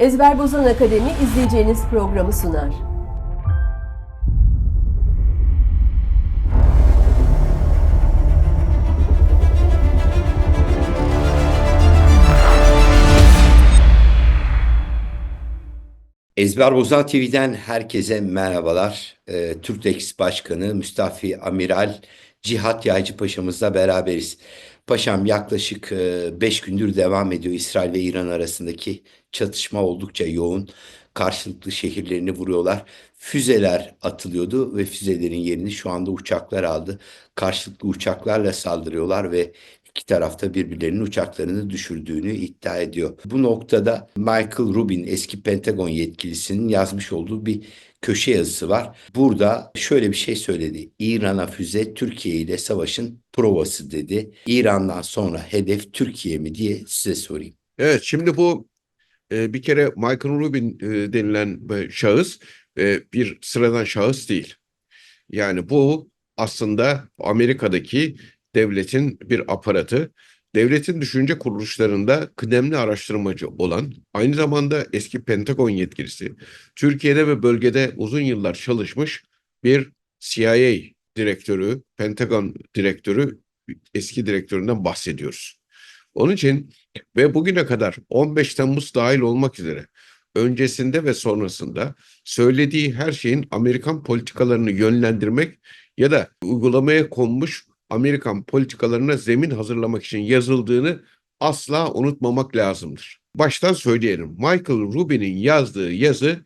Ezber Bozan Akademi izleyeceğiniz programı sunar. Ezber Bozan TV'den herkese merhabalar. Ee, Türktex Başkanı Müstafi Amiral Cihat Yaycı Paşa'mızla beraberiz. Paşam yaklaşık 5 gündür devam ediyor İsrail ve İran arasındaki çatışma oldukça yoğun. Karşılıklı şehirlerini vuruyorlar. Füzeler atılıyordu ve füzelerin yerini şu anda uçaklar aldı. Karşılıklı uçaklarla saldırıyorlar ve iki tarafta birbirlerinin uçaklarını düşürdüğünü iddia ediyor. Bu noktada Michael Rubin eski Pentagon yetkilisinin yazmış olduğu bir köşe yazısı var. Burada şöyle bir şey söyledi. İran'a füze Türkiye ile savaşın provası dedi. İran'dan sonra hedef Türkiye mi diye size sorayım. Evet şimdi bu e, bir kere Michael Rubin e, denilen bu şahıs e, bir sıradan şahıs değil. Yani bu aslında Amerika'daki devletin bir aparatı. Devletin düşünce kuruluşlarında kıdemli araştırmacı olan, aynı zamanda eski Pentagon yetkilisi, Türkiye'de ve bölgede uzun yıllar çalışmış bir CIA direktörü, Pentagon direktörü, eski direktöründen bahsediyoruz. Onun için ve bugüne kadar 15 Temmuz dahil olmak üzere öncesinde ve sonrasında söylediği her şeyin Amerikan politikalarını yönlendirmek ya da uygulamaya konmuş Amerikan politikalarına zemin hazırlamak için yazıldığını asla unutmamak lazımdır. Baştan söyleyelim. Michael Rubin'in yazdığı yazı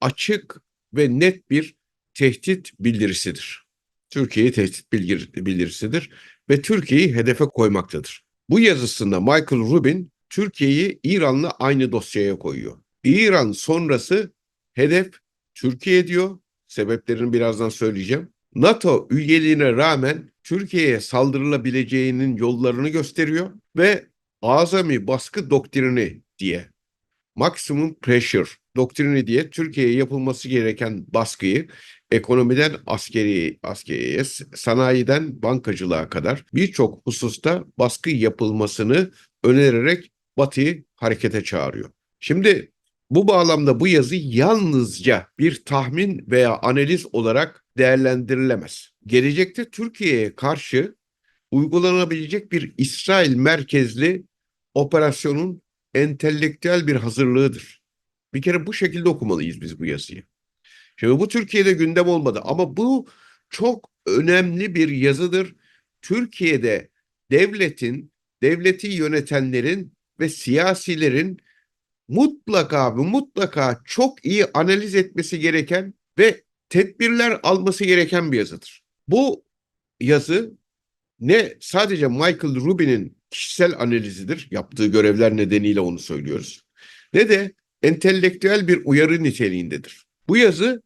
açık ve net bir tehdit bildirisidir. Türkiye'yi tehdit bildir- bildirisidir ve Türkiye'yi hedefe koymaktadır. Bu yazısında Michael Rubin Türkiye'yi İran'la aynı dosyaya koyuyor. İran sonrası hedef Türkiye diyor. Sebeplerini birazdan söyleyeceğim. NATO üyeliğine rağmen Türkiye'ye saldırılabileceğinin yollarını gösteriyor ve azami baskı doktrini diye maximum pressure doktrini diye Türkiye'ye yapılması gereken baskıyı ekonomiden askeri askeriye, sanayiden bankacılığa kadar birçok hususta baskı yapılmasını önererek Batı'yı harekete çağırıyor. Şimdi bu bağlamda bu yazı yalnızca bir tahmin veya analiz olarak değerlendirilemez. Gelecekte Türkiye'ye karşı uygulanabilecek bir İsrail merkezli operasyonun entelektüel bir hazırlığıdır. Bir kere bu şekilde okumalıyız biz bu yazıyı. Şimdi bu Türkiye'de gündem olmadı ama bu çok önemli bir yazıdır. Türkiye'de devletin, devleti yönetenlerin ve siyasilerin mutlaka ve mutlaka çok iyi analiz etmesi gereken ve tedbirler alması gereken bir yazıdır. Bu yazı ne sadece Michael Rubin'in kişisel analizidir, yaptığı görevler nedeniyle onu söylüyoruz. Ne de entelektüel bir uyarı niteliğindedir. Bu yazı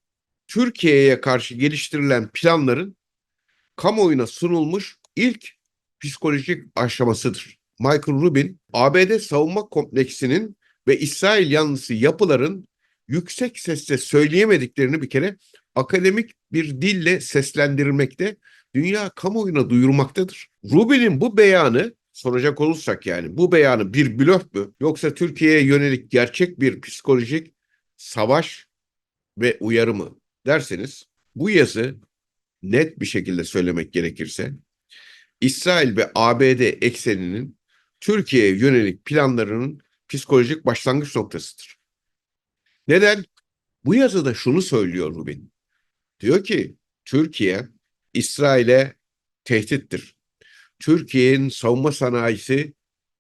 Türkiye'ye karşı geliştirilen planların kamuoyuna sunulmuş ilk psikolojik aşamasıdır. Michael Rubin, ABD savunma kompleksinin ve İsrail yanlısı yapıların yüksek sesle söyleyemediklerini bir kere akademik bir dille seslendirmekte, dünya kamuoyuna duyurmaktadır. Rubin'in bu beyanı soracak olursak yani bu beyanı bir blöf mü yoksa Türkiye'ye yönelik gerçek bir psikolojik savaş ve uyarı mı derseniz bu yazı net bir şekilde söylemek gerekirse İsrail ve ABD ekseninin Türkiye'ye yönelik planlarının psikolojik başlangıç noktasıdır. Neden? Bu yazıda şunu söylüyor Rubin. Diyor ki Türkiye İsrail'e tehdittir. Türkiye'nin savunma sanayisi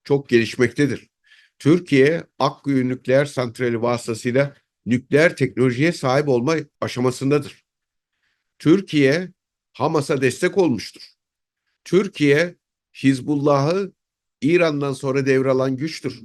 çok gelişmektedir. Türkiye Akkuyu nükleer santrali vasıtasıyla nükleer teknolojiye sahip olma aşamasındadır. Türkiye Hamas'a destek olmuştur. Türkiye Hizbullah'ı İran'dan sonra devralan güçtür.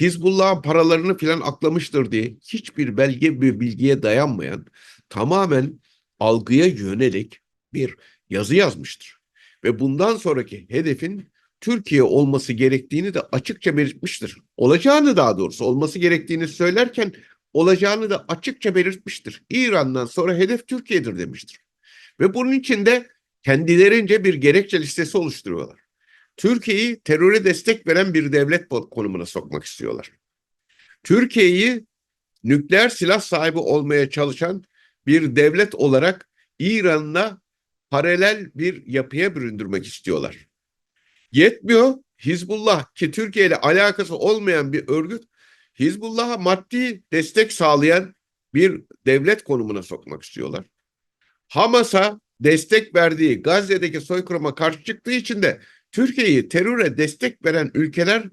Hizbullah'ın paralarını filan aklamıştır diye hiçbir belge bir bilgiye dayanmayan tamamen algıya yönelik bir yazı yazmıştır. Ve bundan sonraki hedefin Türkiye olması gerektiğini de açıkça belirtmiştir. Olacağını daha doğrusu olması gerektiğini söylerken olacağını da açıkça belirtmiştir. İran'dan sonra hedef Türkiye'dir demiştir. Ve bunun için de kendilerince bir gerekçe listesi oluşturuyorlar. Türkiye'yi teröre destek veren bir devlet konumuna sokmak istiyorlar. Türkiye'yi nükleer silah sahibi olmaya çalışan bir devlet olarak İran'la paralel bir yapıya büründürmek istiyorlar. Yetmiyor. Hizbullah ki Türkiye ile alakası olmayan bir örgüt Hizbullah'a maddi destek sağlayan bir devlet konumuna sokmak istiyorlar. Hamas'a destek verdiği Gazze'deki soykırıma karşı çıktığı için de Türkiye'yi teröre destek veren ülkeler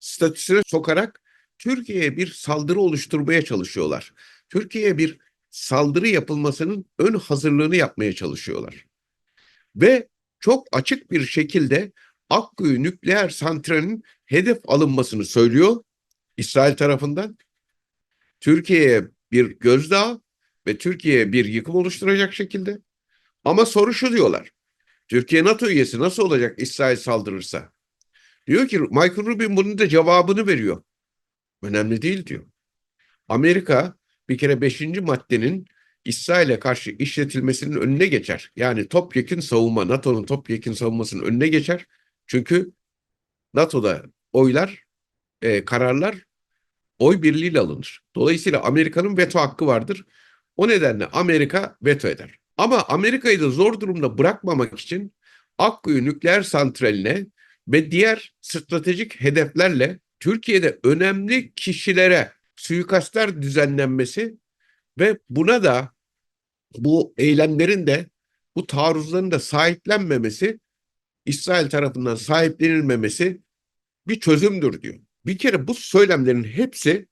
statüsüne sokarak Türkiye'ye bir saldırı oluşturmaya çalışıyorlar. Türkiye'ye bir saldırı yapılmasının ön hazırlığını yapmaya çalışıyorlar. Ve çok açık bir şekilde Akkuyu nükleer santralinin hedef alınmasını söylüyor İsrail tarafından. Türkiye'ye bir gözdağı ve Türkiye'ye bir yıkım oluşturacak şekilde. Ama soru şu diyorlar. Türkiye NATO üyesi nasıl olacak İsrail saldırırsa? Diyor ki Michael Rubin bunun da cevabını veriyor. Önemli değil diyor. Amerika bir kere beşinci maddenin İsrail'e karşı işletilmesinin önüne geçer. Yani topyekün savunma, NATO'nun topyekün savunmasının önüne geçer. Çünkü NATO'da oylar, e, kararlar oy birliğiyle alınır. Dolayısıyla Amerika'nın veto hakkı vardır. O nedenle Amerika veto eder. Ama Amerika'yı da zor durumda bırakmamak için Akkuyu nükleer santraline ve diğer stratejik hedeflerle Türkiye'de önemli kişilere suikastlar düzenlenmesi ve buna da bu eylemlerin de bu taarruzların da sahiplenmemesi İsrail tarafından sahiplenilmemesi bir çözümdür diyor. Bir kere bu söylemlerin hepsi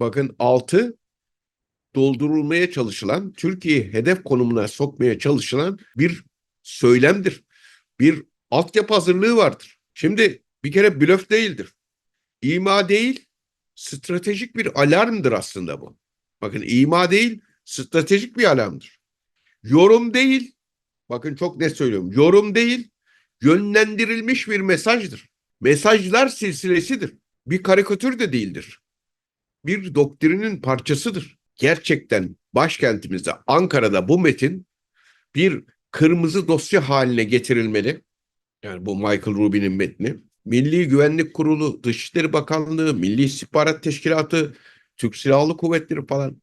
bakın altı doldurulmaya çalışılan, Türkiye'yi hedef konumuna sokmaya çalışılan bir söylemdir. Bir altyapı hazırlığı vardır. Şimdi bir kere blöf değildir. İma değil, stratejik bir alarmdır aslında bu. Bakın ima değil, stratejik bir alarmdır. Yorum değil, bakın çok net söylüyorum, yorum değil, yönlendirilmiş bir mesajdır. Mesajlar silsilesidir. Bir karikatür de değildir. Bir doktrinin parçasıdır. Gerçekten başkentimizde Ankara'da bu metin bir kırmızı dosya haline getirilmeli. Yani bu Michael Rubin'in metni. Milli Güvenlik Kurulu, Dışişleri Bakanlığı, Milli İstihbarat Teşkilatı, Türk Silahlı Kuvvetleri falan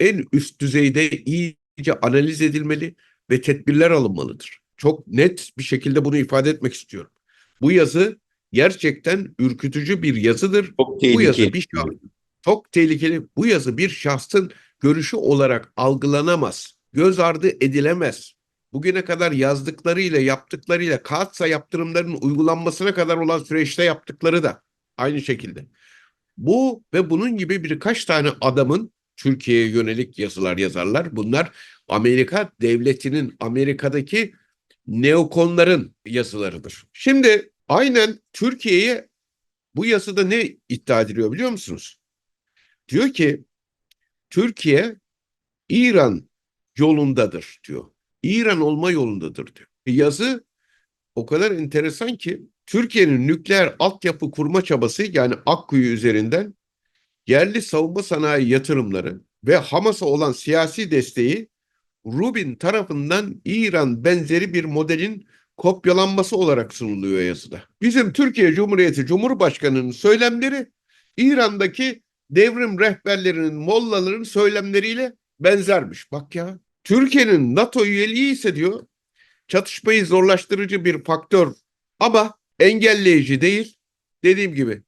en üst düzeyde iyice analiz edilmeli ve tedbirler alınmalıdır. Çok net bir şekilde bunu ifade etmek istiyorum. Bu yazı gerçekten ürkütücü bir yazıdır. Çok Bu yazı tehlikeli. bir çok tehlikeli. Bu yazı bir şahsın görüşü olarak algılanamaz. Göz ardı edilemez. Bugüne kadar yazdıklarıyla, yaptıklarıyla, kağıtsa yaptırımların uygulanmasına kadar olan süreçte yaptıkları da aynı şekilde. Bu ve bunun gibi birkaç tane adamın Türkiye'ye yönelik yazılar yazarlar. Bunlar Amerika devletinin, Amerika'daki neokonların yazılarıdır. Şimdi aynen Türkiye'ye bu yazıda ne iddia ediliyor biliyor musunuz? Diyor ki Türkiye İran yolundadır diyor. İran olma yolundadır diyor. Yazı o kadar enteresan ki Türkiye'nin nükleer altyapı kurma çabası yani Akkuyu üzerinden yerli savunma sanayi yatırımları ve Hamas'a olan siyasi desteği Rubin tarafından İran benzeri bir modelin kopyalanması olarak sunuluyor yazıda. Bizim Türkiye Cumhuriyeti Cumhurbaşkanı'nın söylemleri İran'daki devrim rehberlerinin, mollaların söylemleriyle benzermiş. Bak ya. Türkiye'nin NATO üyeliği ise diyor çatışmayı zorlaştırıcı bir faktör ama engelleyici değil. Dediğim gibi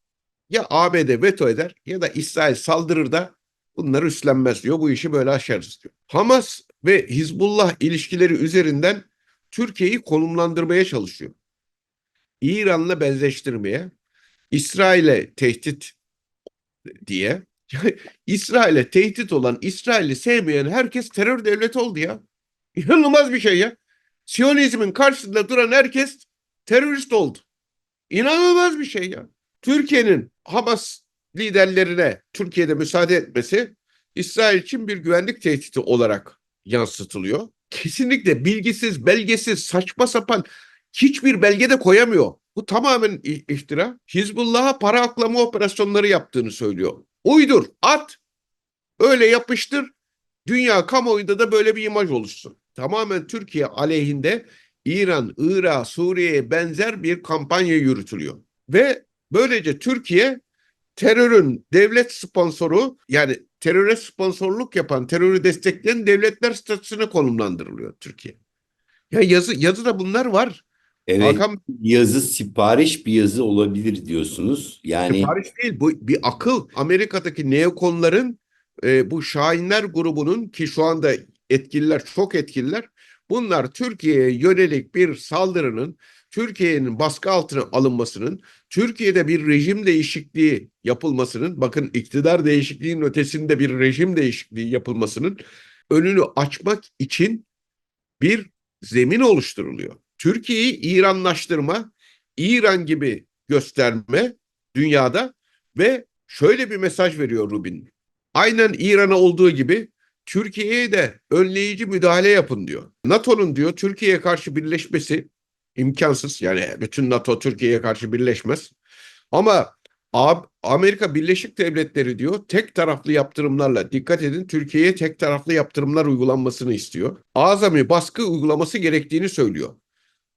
ya ABD veto eder ya da İsrail saldırır da bunları üstlenmez diyor. Bu işi böyle aşarız diyor. Hamas ve Hizbullah ilişkileri üzerinden Türkiye'yi konumlandırmaya çalışıyor. İran'la benzeştirmeye, İsrail'e tehdit diye. İsrail'e tehdit olan, İsrail'i sevmeyen herkes terör devleti oldu ya. İnanılmaz bir şey ya. Siyonizmin karşısında duran herkes terörist oldu. İnanılmaz bir şey ya. Türkiye'nin Hamas liderlerine Türkiye'de müsaade etmesi İsrail için bir güvenlik tehdidi olarak yansıtılıyor. Kesinlikle bilgisiz, belgesiz, saçma sapan hiçbir belge de koyamıyor. Bu tamamen i- iftira. Hizbullah'a para aklama operasyonları yaptığını söylüyor. Uydur, at, öyle yapıştır. Dünya kamuoyunda da böyle bir imaj oluşsun. Tamamen Türkiye aleyhinde İran, Irak, Suriye'ye benzer bir kampanya yürütülüyor. Ve böylece Türkiye terörün devlet sponsoru yani teröre sponsorluk yapan, terörü destekleyen devletler statüsüne konumlandırılıyor Türkiye. Ya yazı yazıda bunlar var. Evet, Hakan yazı sipariş bir yazı olabilir diyorsunuz. Yani Sipariş değil bu bir akıl. Amerika'daki neokonların e, bu Şahinler grubunun ki şu anda etkililer çok etkililer. Bunlar Türkiye'ye yönelik bir saldırının Türkiye'nin baskı altına alınmasının, Türkiye'de bir rejim değişikliği yapılmasının, bakın iktidar değişikliğinin ötesinde bir rejim değişikliği yapılmasının önünü açmak için bir zemin oluşturuluyor. Türkiye'yi İranlaştırma, İran gibi gösterme dünyada ve şöyle bir mesaj veriyor Rubin. Aynen İran'a olduğu gibi Türkiye'ye de önleyici müdahale yapın diyor. NATO'nun diyor Türkiye'ye karşı birleşmesi imkansız. Yani bütün NATO Türkiye'ye karşı birleşmez. Ama Amerika Birleşik Devletleri diyor tek taraflı yaptırımlarla dikkat edin Türkiye'ye tek taraflı yaptırımlar uygulanmasını istiyor. Azami baskı uygulaması gerektiğini söylüyor.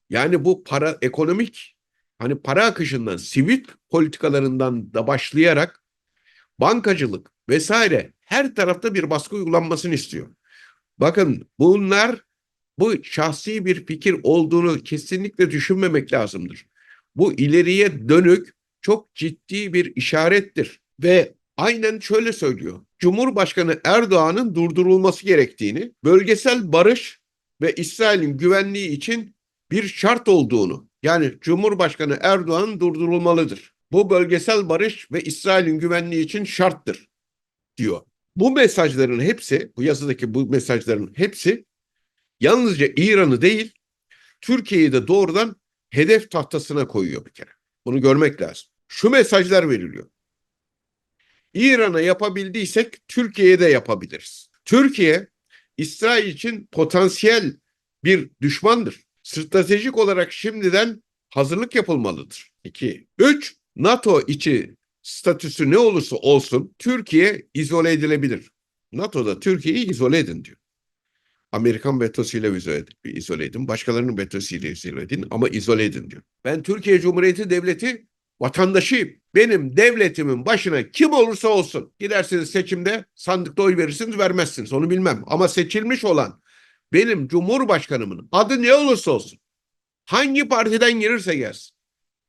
Yani bu para ekonomik hani para akışından sivil politikalarından da başlayarak bankacılık vesaire her tarafta bir baskı uygulanmasını istiyor. Bakın bunlar bu şahsi bir fikir olduğunu kesinlikle düşünmemek lazımdır. Bu ileriye dönük çok ciddi bir işarettir ve aynen şöyle söylüyor. Cumhurbaşkanı Erdoğan'ın durdurulması gerektiğini, bölgesel barış ve İsrail'in güvenliği için bir şart olduğunu, yani Cumhurbaşkanı Erdoğan durdurulmalıdır. Bu bölgesel barış ve İsrail'in güvenliği için şarttır diyor. Bu mesajların hepsi, bu yazıdaki bu mesajların hepsi yalnızca İran'ı değil, Türkiye'yi de doğrudan hedef tahtasına koyuyor bir kere. Bunu görmek lazım. Şu mesajlar veriliyor. İran'a yapabildiysek Türkiye'ye de yapabiliriz. Türkiye İsrail için potansiyel bir düşmandır. Stratejik olarak şimdiden hazırlık yapılmalıdır. 2. 3. NATO içi statüsü ne olursa olsun Türkiye izole edilebilir. NATO'da Türkiye'yi izole edin diyor. Amerikan vetosuyla izole, edin. Başkalarının vetosuyla izole edin ama izole edin diyor. Ben Türkiye Cumhuriyeti Devleti vatandaşıyım. Benim devletimin başına kim olursa olsun gidersiniz seçimde sandıkta oy verirsiniz vermezsiniz onu bilmem. Ama seçilmiş olan benim Cumhurbaşkanımın adı ne olursa olsun hangi partiden gelirse gelsin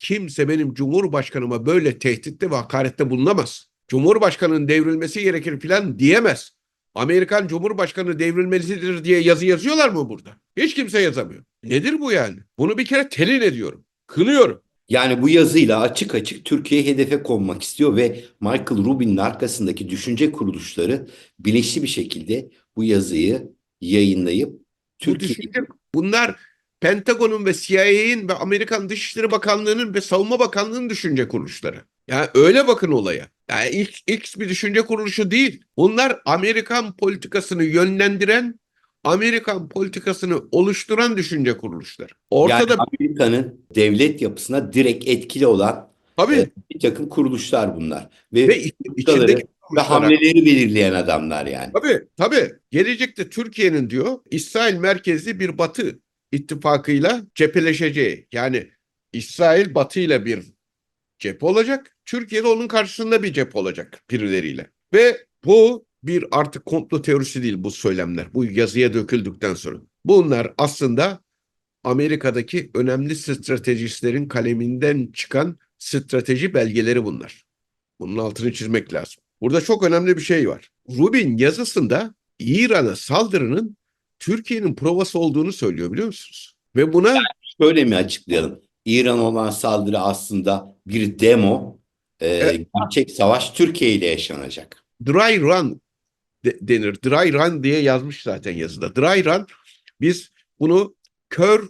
kimse benim Cumhurbaşkanıma böyle tehditte ve hakarette bulunamaz. Cumhurbaşkanının devrilmesi gerekir filan diyemez. Amerikan Cumhurbaşkanı devrilmelidir diye yazı yazıyorlar mı burada? Hiç kimse yazamıyor. Nedir bu yani? Bunu bir kere telin ediyorum. Kınıyorum. Yani bu yazıyla açık açık Türkiye hedefe konmak istiyor ve Michael Rubin'in arkasındaki düşünce kuruluşları bilinçli bir şekilde bu yazıyı yayınlayıp Bu Türkiye düşünce, bunlar Pentagon'un ve CIA'nin ve Amerikan Dışişleri Bakanlığı'nın ve Savunma Bakanlığı'nın düşünce kuruluşları. Yani öyle bakın olaya. Yani ilk, ilk bir düşünce kuruluşu değil. Bunlar Amerikan politikasını yönlendiren, Amerikan politikasını oluşturan düşünce kuruluşları. yani Ortada Amerika'nın devlet yapısına direkt etkili olan tabii e, bir takım kuruluşlar bunlar ve, ve içindeki ve hamleleri belirleyen adamlar yani. Tabii tabii. Gelecekte Türkiye'nin diyor İsrail merkezli bir Batı ittifakıyla cepheleşeceği. Yani İsrail Batı ile bir cephe olacak. Türkiye'de onun karşısında bir cephe olacak birileriyle. Ve bu bir artık komplo teorisi değil bu söylemler. Bu yazıya döküldükten sonra. Bunlar aslında Amerika'daki önemli stratejistlerin kaleminden çıkan strateji belgeleri bunlar. Bunun altını çizmek lazım. Burada çok önemli bir şey var. Rubin yazısında İran'a saldırının Türkiye'nin provası olduğunu söylüyor biliyor musunuz? Ve buna Şöyle mi açıklayalım? İran olan saldırı aslında bir demo, e, Evet. gerçek savaş Türkiye ile yaşanacak. dry run de- denir. Dry run diye yazmış zaten yazıda. Dry run biz bunu kör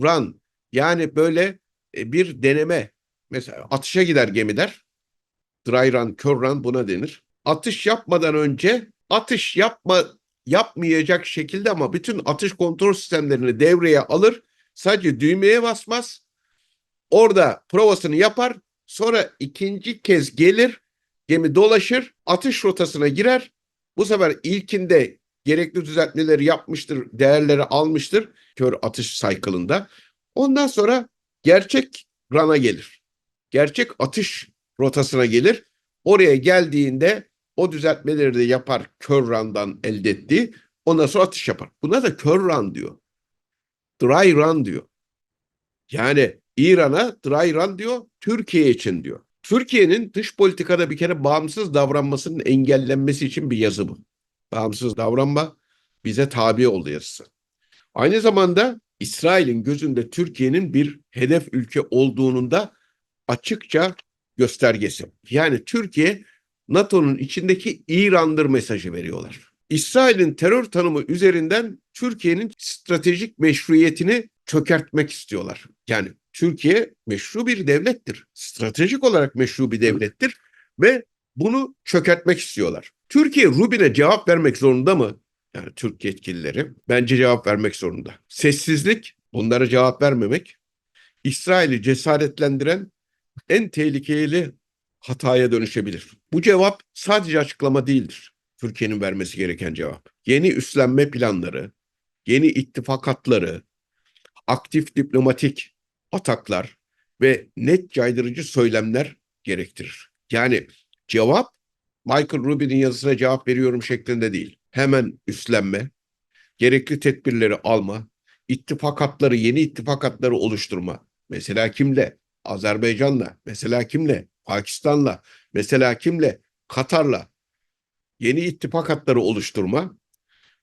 run yani böyle e, bir deneme mesela atışa gider gemiler. Dry run, kör run buna denir. Atış yapmadan önce atış yapma yapmayacak şekilde ama bütün atış kontrol sistemlerini devreye alır. Sadece düğmeye basmaz. Orada provasını yapar. Sonra ikinci kez gelir. Gemi dolaşır. Atış rotasına girer. Bu sefer ilkinde gerekli düzeltmeleri yapmıştır. Değerleri almıştır. Kör atış cycle'ında. Ondan sonra gerçek run'a gelir. Gerçek atış rotasına gelir. Oraya geldiğinde o düzeltmeleri de yapar kör run'dan elde ettiği. Ondan sonra atış yapar. Buna da kör run diyor. Dry run diyor. Yani İran'a dry run diyor, Türkiye için diyor. Türkiye'nin dış politikada bir kere bağımsız davranmasının engellenmesi için bir yazı bu. Bağımsız davranma bize tabi ol yazısı. Aynı zamanda İsrail'in gözünde Türkiye'nin bir hedef ülke olduğunun da açıkça göstergesi. Yani Türkiye NATO'nun içindeki İran'dır mesajı veriyorlar. İsrail'in terör tanımı üzerinden Türkiye'nin stratejik meşruiyetini çökertmek istiyorlar. Yani Türkiye meşru bir devlettir. Stratejik olarak meşru bir devlettir ve bunu çökertmek istiyorlar. Türkiye Rubin'e cevap vermek zorunda mı? Yani Türk yetkilileri bence cevap vermek zorunda. Sessizlik, bunlara cevap vermemek İsrail'i cesaretlendiren en tehlikeli hataya dönüşebilir. Bu cevap sadece açıklama değildir. Türkiye'nin vermesi gereken cevap. Yeni üstlenme planları, yeni ittifak hatları, aktif diplomatik ataklar ve net caydırıcı söylemler gerektirir. Yani cevap Michael Rubin'in yazısına cevap veriyorum şeklinde değil. Hemen üstlenme, gerekli tedbirleri alma, ittifak hatları, yeni ittifak hatları oluşturma. Mesela kimle? Azerbaycan'la. Mesela kimle? Pakistan'la. Mesela kimle? Katar'la. Yeni ittifak hatları oluşturma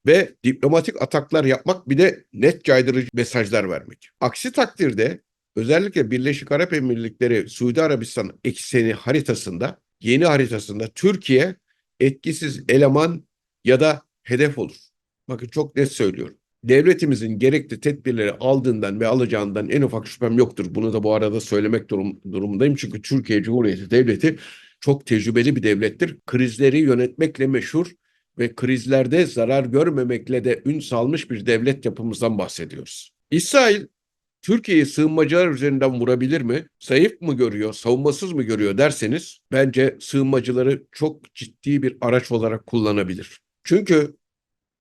ve diplomatik ataklar yapmak bir de net caydırıcı mesajlar vermek. Aksi takdirde özellikle Birleşik Arap Emirlikleri Suudi Arabistan ekseni haritasında yeni haritasında Türkiye etkisiz eleman ya da hedef olur. Bakın çok net söylüyorum. Devletimizin gerekli tedbirleri aldığından ve alacağından en ufak şüphem yoktur. Bunu da bu arada söylemek durum, durumundayım. Çünkü Türkiye Cumhuriyeti Devleti çok tecrübeli bir devlettir. Krizleri yönetmekle meşhur ve krizlerde zarar görmemekle de ün salmış bir devlet yapımızdan bahsediyoruz. İsrail Türkiye'yi sığınmacılar üzerinden vurabilir mi? Zayıf mı görüyor, savunmasız mı görüyor derseniz bence sığınmacıları çok ciddi bir araç olarak kullanabilir. Çünkü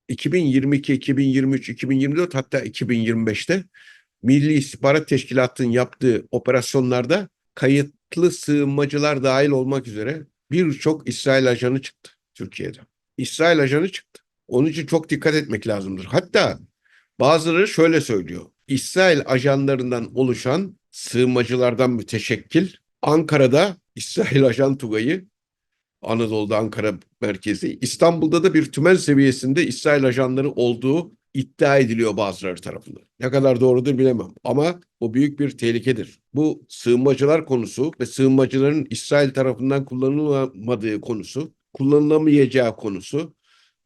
2022, 2023, 2024 hatta 2025'te Milli İstihbarat Teşkilatı'nın yaptığı operasyonlarda kayıtlı sığınmacılar dahil olmak üzere birçok İsrail ajanı çıktı Türkiye'de. İsrail ajanı çıktı. Onun için çok dikkat etmek lazımdır. Hatta bazıları şöyle söylüyor. İsrail ajanlarından oluşan sığınmacılardan müteşekkil Ankara'da İsrail ajan Tugay'ı Anadolu'da Ankara merkezi İstanbul'da da bir tümen seviyesinde İsrail ajanları olduğu iddia ediliyor bazıları tarafından. Ne kadar doğrudur bilemem ama bu büyük bir tehlikedir. Bu sığınmacılar konusu ve sığınmacıların İsrail tarafından kullanılmadığı konusu, kullanılamayacağı konusu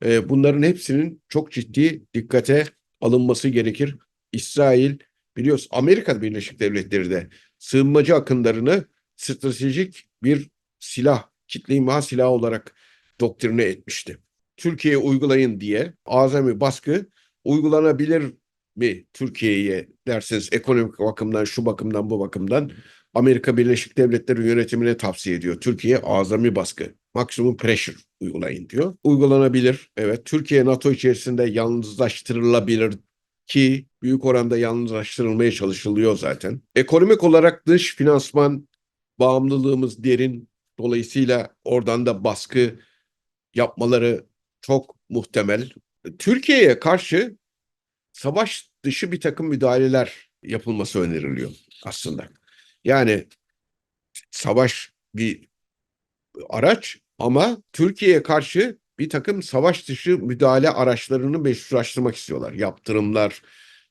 e, bunların hepsinin çok ciddi dikkate alınması gerekir. İsrail biliyoruz Amerika Birleşik Devletleri de sığınmacı akınlarını stratejik bir silah, kitle imha silahı olarak doktrine etmişti. Türkiye'ye uygulayın diye azami baskı uygulanabilir mi Türkiye'ye derseniz ekonomik bakımdan, şu bakımdan, bu bakımdan Amerika Birleşik Devletleri yönetimine tavsiye ediyor. Türkiye azami baskı, maksimum pressure uygulayın diyor. Uygulanabilir. Evet. Türkiye NATO içerisinde yalnızlaştırılabilir ki büyük oranda yalnızlaştırılmaya çalışılıyor zaten. Ekonomik olarak dış finansman bağımlılığımız derin. Dolayısıyla oradan da baskı yapmaları çok muhtemel. Türkiye'ye karşı savaş dışı bir takım müdahaleler yapılması öneriliyor aslında. Yani savaş bir araç ama Türkiye'ye karşı bir takım savaş dışı müdahale araçlarını meşrulaştırmak istiyorlar. Yaptırımlar,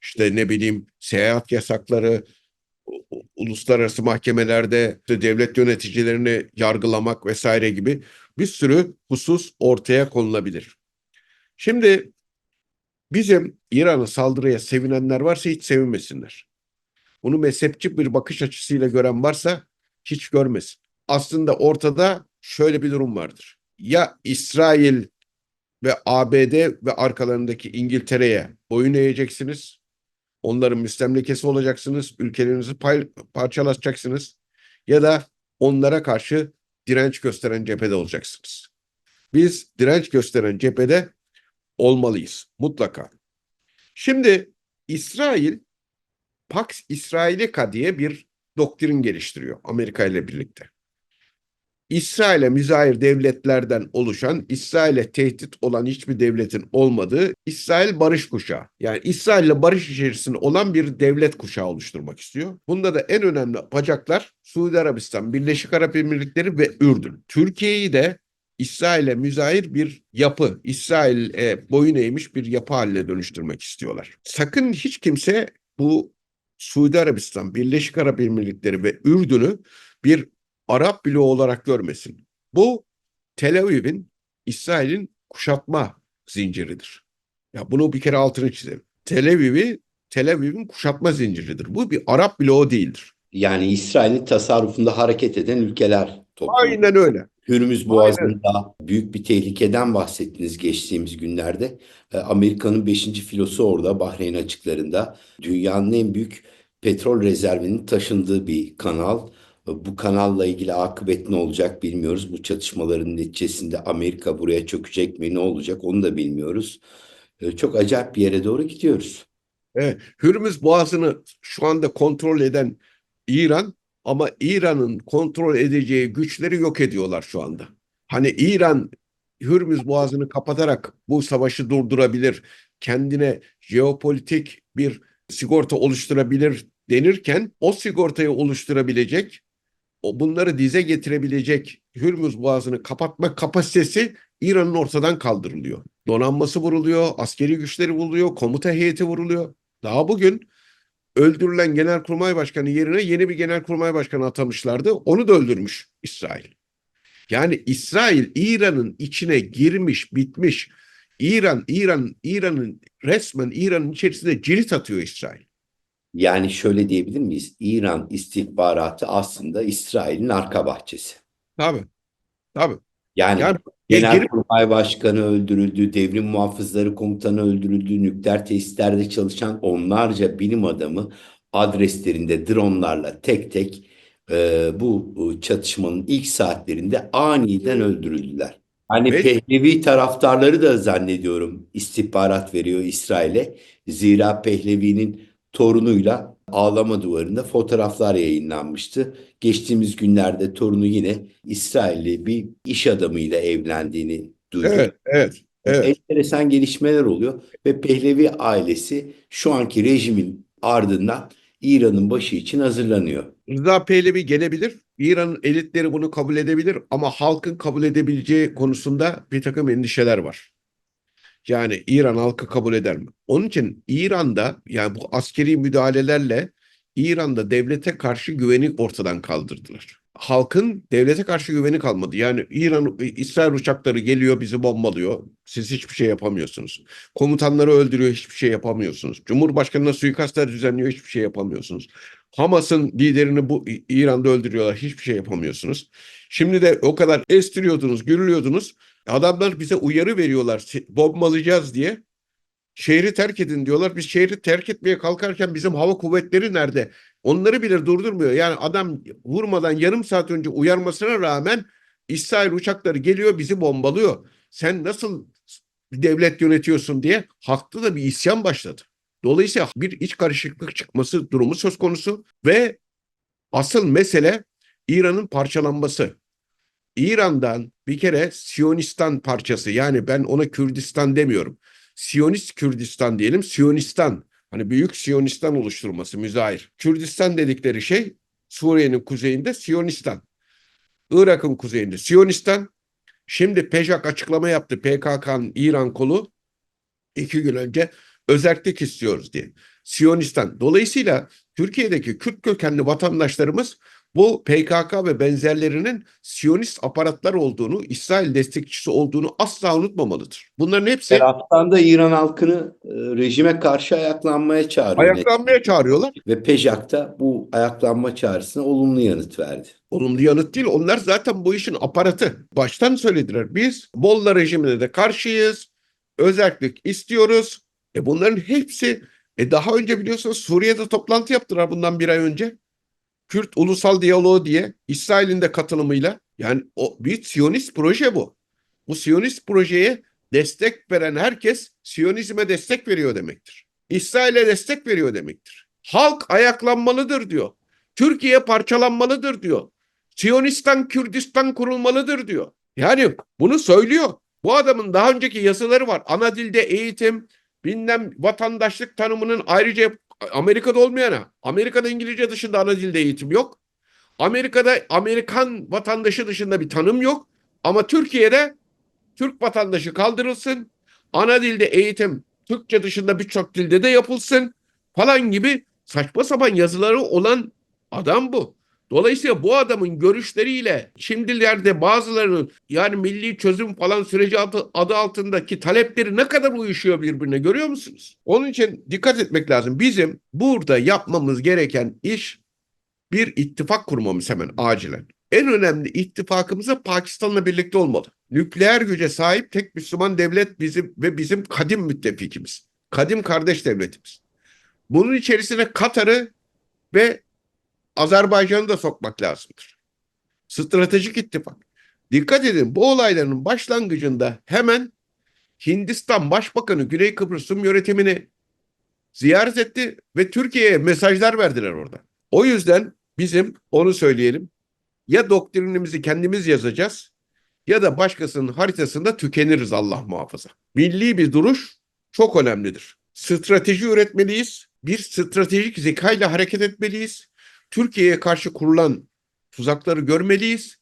işte ne bileyim seyahat yasakları, uluslararası mahkemelerde devlet yöneticilerini yargılamak vesaire gibi bir sürü husus ortaya konulabilir. Şimdi bizim İran'a saldırıya sevinenler varsa hiç sevinmesinler. Bunu mezhepçi bir bakış açısıyla gören varsa hiç görmesin. Aslında ortada şöyle bir durum vardır. Ya İsrail ve ABD ve arkalarındaki İngiltere'ye boyun eğeceksiniz. Onların müstemlekesi olacaksınız. Ülkelerinizi pay, parçalatacaksınız. Ya da onlara karşı direnç gösteren cephede olacaksınız. Biz direnç gösteren cephede olmalıyız mutlaka. Şimdi İsrail Pax Israelica diye bir doktrin geliştiriyor Amerika ile birlikte. İsrail'e müzahir devletlerden oluşan, İsrail'e tehdit olan hiçbir devletin olmadığı İsrail barış kuşağı. Yani İsrail'le barış içerisinde olan bir devlet kuşağı oluşturmak istiyor. Bunda da en önemli bacaklar Suudi Arabistan, Birleşik Arap Emirlikleri ve Ürdün. Türkiye'yi de İsrail'e müzahir bir yapı, İsrail'e boyun eğmiş bir yapı haline dönüştürmek istiyorlar. Sakın hiç kimse bu Suudi Arabistan, Birleşik Arap Emirlikleri ve Ürdün'ü bir Arap bloğu olarak görmesin. Bu Tel Aviv'in İsrail'in kuşatma zinciridir. Ya bunu bir kere altını çizelim. Tel Aviv'i Tel Aviv'in kuşatma zinciridir. Bu bir Arap bloğu değildir. Yani İsrail'in tasarrufunda hareket eden ülkeler toplumu. Aynen öyle. Hürmüz Boğazı'nda büyük bir tehlikeden bahsettiniz geçtiğimiz günlerde. E, Amerika'nın 5. filosu orada Bahreyn açıklarında. Dünyanın en büyük petrol rezervinin taşındığı bir kanal. Bu kanalla ilgili akıbet ne olacak bilmiyoruz. Bu çatışmaların neticesinde Amerika buraya çökecek mi ne olacak onu da bilmiyoruz. E, Çok acayip bir yere doğru gidiyoruz. Evet, Hürmüz Boğazı'nı şu anda kontrol eden İran ama İran'ın kontrol edeceği güçleri yok ediyorlar şu anda. Hani İran Hürmüz Boğazı'nı kapatarak bu savaşı durdurabilir, kendine jeopolitik bir sigorta oluşturabilir denirken o sigortayı oluşturabilecek, bunları dize getirebilecek Hürmüz Boğazı'nı kapatma kapasitesi İran'ın ortadan kaldırılıyor. Donanması vuruluyor, askeri güçleri vuruluyor, komuta heyeti vuruluyor. Daha bugün öldürülen Genelkurmay Başkanı yerine yeni bir Genelkurmay Başkanı atamışlardı. Onu da öldürmüş İsrail. Yani İsrail İran'ın içine girmiş, bitmiş. İran, İran, İran'ın resmen İran'ın içerisinde cirit atıyor İsrail. Yani şöyle diyebilir miyiz? İran istihbaratı aslında İsrail'in arka bahçesi. Tabii. Tabii. Yani Yani girip Genelkurmay Başkanı öldürüldü, devrim muhafızları komutanı öldürüldü, nükleer tesislerde çalışan onlarca bilim adamı adreslerinde dronlarla tek tek e, bu e, çatışmanın ilk saatlerinde aniden öldürüldüler. Hani Ve- Pehlevi taraftarları da zannediyorum istihbarat veriyor İsrail'e. Zira Pehlevi'nin torunuyla ağlama duvarında fotoğraflar yayınlanmıştı. Geçtiğimiz günlerde torunu yine İsrailli bir iş adamıyla evlendiğini duyduk. evet, evet, evet. Enteresan gelişmeler oluyor ve Pehlevi ailesi şu anki rejimin ardından İran'ın başı için hazırlanıyor. Rıza Pehlevi gelebilir. İran'ın elitleri bunu kabul edebilir ama halkın kabul edebileceği konusunda bir takım endişeler var. Yani İran halkı kabul eder mi? Onun için İran'da yani bu askeri müdahalelerle İran'da devlete karşı güveni ortadan kaldırdılar. Halkın devlete karşı güveni kalmadı. Yani İran, İsrail uçakları geliyor bizi bombalıyor. Siz hiçbir şey yapamıyorsunuz. Komutanları öldürüyor hiçbir şey yapamıyorsunuz. Cumhurbaşkanına suikastlar düzenliyor hiçbir şey yapamıyorsunuz. Hamas'ın liderini bu İran'da öldürüyorlar hiçbir şey yapamıyorsunuz. Şimdi de o kadar estiriyordunuz, gürülüyordunuz. Adamlar bize uyarı veriyorlar "Se- bombalayacağız diye. Şehri terk edin diyorlar. Biz şehri terk etmeye kalkarken bizim hava kuvvetleri nerede? Onları bile durdurmuyor. Yani adam vurmadan yarım saat önce uyarmasına rağmen İsrail uçakları geliyor bizi bombalıyor. Sen nasıl devlet yönetiyorsun diye haklı da bir isyan başladı. Dolayısıyla bir iç karışıklık çıkması durumu söz konusu ve asıl mesele İran'ın parçalanması. İran'dan bir kere Siyonistan parçası yani ben ona Kürdistan demiyorum. Siyonist Kürdistan diyelim. Siyonistan hani büyük Siyonistan oluşturması müzahir. Kürdistan dedikleri şey Suriye'nin kuzeyinde Siyonistan. Irak'ın kuzeyinde Siyonistan. Şimdi PEJAK açıklama yaptı PKK'nın İran kolu iki gün önce özellik istiyoruz diye. Siyonistan. Dolayısıyla Türkiye'deki Kürt kökenli vatandaşlarımız bu PKK ve benzerlerinin Siyonist aparatlar olduğunu, İsrail destekçisi olduğunu asla unutmamalıdır. Bunların hepsi Taraftan da İran halkını e, rejime karşı ayaklanmaya çağırıyor. ayaklanmaya çağırıyorlar. Ve Pejak da bu ayaklanma çağrısına olumlu yanıt verdi. Olumlu yanıt değil. Onlar zaten bu işin aparatı. Baştan söylediler. Biz Molla rejimine de karşıyız. Özellik istiyoruz. E bunların hepsi e daha önce biliyorsunuz Suriye'de toplantı yaptılar bundan bir ay önce. Kürt Ulusal Diyaloğu diye İsrail'in de katılımıyla. Yani o bir Siyonist proje bu. Bu Siyonist projeye destek veren herkes Siyonizme destek veriyor demektir. İsrail'e destek veriyor demektir. Halk ayaklanmalıdır diyor. Türkiye parçalanmalıdır diyor. Siyonistan Kürdistan kurulmalıdır diyor. Yani bunu söylüyor. Bu adamın daha önceki yazıları var. Ana dilde eğitim, bilmem vatandaşlık tanımının ayrıca Amerika'da olmayana, Amerika'da İngilizce dışında ana dilde eğitim yok. Amerika'da Amerikan vatandaşı dışında bir tanım yok. Ama Türkiye'de Türk vatandaşı kaldırılsın. Ana dilde eğitim Türkçe dışında birçok dilde de yapılsın falan gibi saçma sapan yazıları olan adam bu. Dolayısıyla bu adamın görüşleriyle şimdilerde bazılarının yani milli çözüm falan süreci adı, altındaki talepleri ne kadar uyuşuyor birbirine görüyor musunuz? Onun için dikkat etmek lazım. Bizim burada yapmamız gereken iş bir ittifak kurmamız hemen acilen. En önemli ittifakımız da Pakistan'la birlikte olmalı. Nükleer güce sahip tek Müslüman devlet bizim ve bizim kadim müttefikimiz. Kadim kardeş devletimiz. Bunun içerisine Katar'ı ve Azerbaycan'ı da sokmak lazımdır. Stratejik ittifak. Dikkat edin bu olayların başlangıcında hemen Hindistan Başbakanı Güney Kıbrıs Rum yönetimini ziyaret etti ve Türkiye'ye mesajlar verdiler orada. O yüzden bizim onu söyleyelim ya doktrinimizi kendimiz yazacağız ya da başkasının haritasında tükeniriz Allah muhafaza. Milli bir duruş çok önemlidir. Strateji üretmeliyiz. Bir stratejik zekayla hareket etmeliyiz. Türkiye'ye karşı kurulan tuzakları görmeliyiz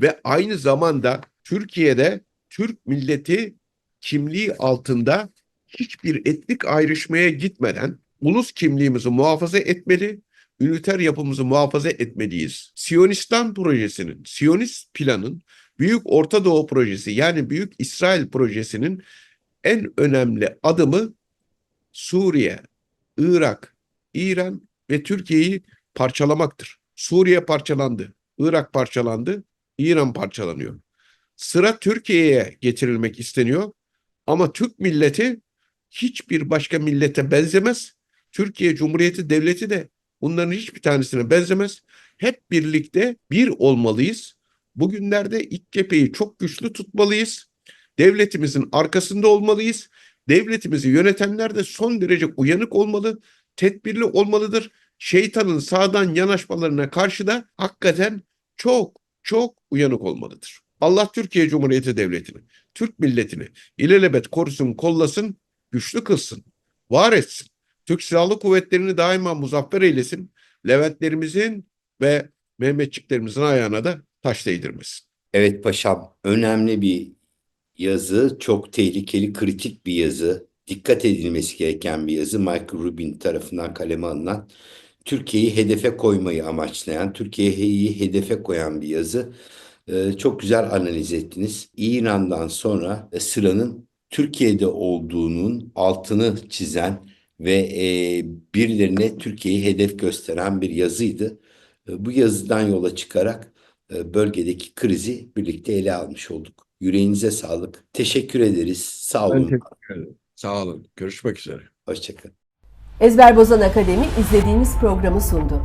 ve aynı zamanda Türkiye'de Türk milleti kimliği altında hiçbir etnik ayrışmaya gitmeden ulus kimliğimizi muhafaza etmeli, üniter yapımızı muhafaza etmeliyiz. Siyonistan projesinin, Siyonist planın Büyük Orta Doğu projesi yani Büyük İsrail projesinin en önemli adımı Suriye, Irak, İran ve Türkiye'yi parçalamaktır. Suriye parçalandı, Irak parçalandı, İran parçalanıyor. Sıra Türkiye'ye getirilmek isteniyor ama Türk milleti hiçbir başka millete benzemez. Türkiye Cumhuriyeti Devleti de bunların hiçbir tanesine benzemez. Hep birlikte bir olmalıyız. Bugünlerde ilk cepheyi çok güçlü tutmalıyız. Devletimizin arkasında olmalıyız. Devletimizi yönetenler de son derece uyanık olmalı, tedbirli olmalıdır. Şeytanın sağdan yanaşmalarına karşı da hakikaten çok çok uyanık olmalıdır. Allah Türkiye Cumhuriyeti Devleti'ni, Türk milletini ilelebet korusun, kollasın, güçlü kılsın, var etsin. Türk Silahlı Kuvvetleri'ni daima muzaffer eylesin. Leventlerimizin ve Mehmetçiklerimizin ayağına da taş değdirmesin. Evet paşam, önemli bir yazı, çok tehlikeli, kritik bir yazı, dikkat edilmesi gereken bir yazı. Michael Rubin tarafından kaleme alınan, Türkiye'yi hedefe koymayı amaçlayan, Türkiye'yi hedefe koyan bir yazı. Ee, çok güzel analiz ettiniz. İran'dan sonra e, sıranın Türkiye'de olduğunun altını çizen ve e, birilerine Türkiye'yi hedef gösteren bir yazıydı. E, bu yazıdan yola çıkarak e, bölgedeki krizi birlikte ele almış olduk. Yüreğinize sağlık. Teşekkür ederiz. Sağ Ben olun. teşekkür ederim. Sağ olun. Görüşmek üzere. Hoşçakalın. Ezber Bozan Akademi izlediğiniz programı sundu.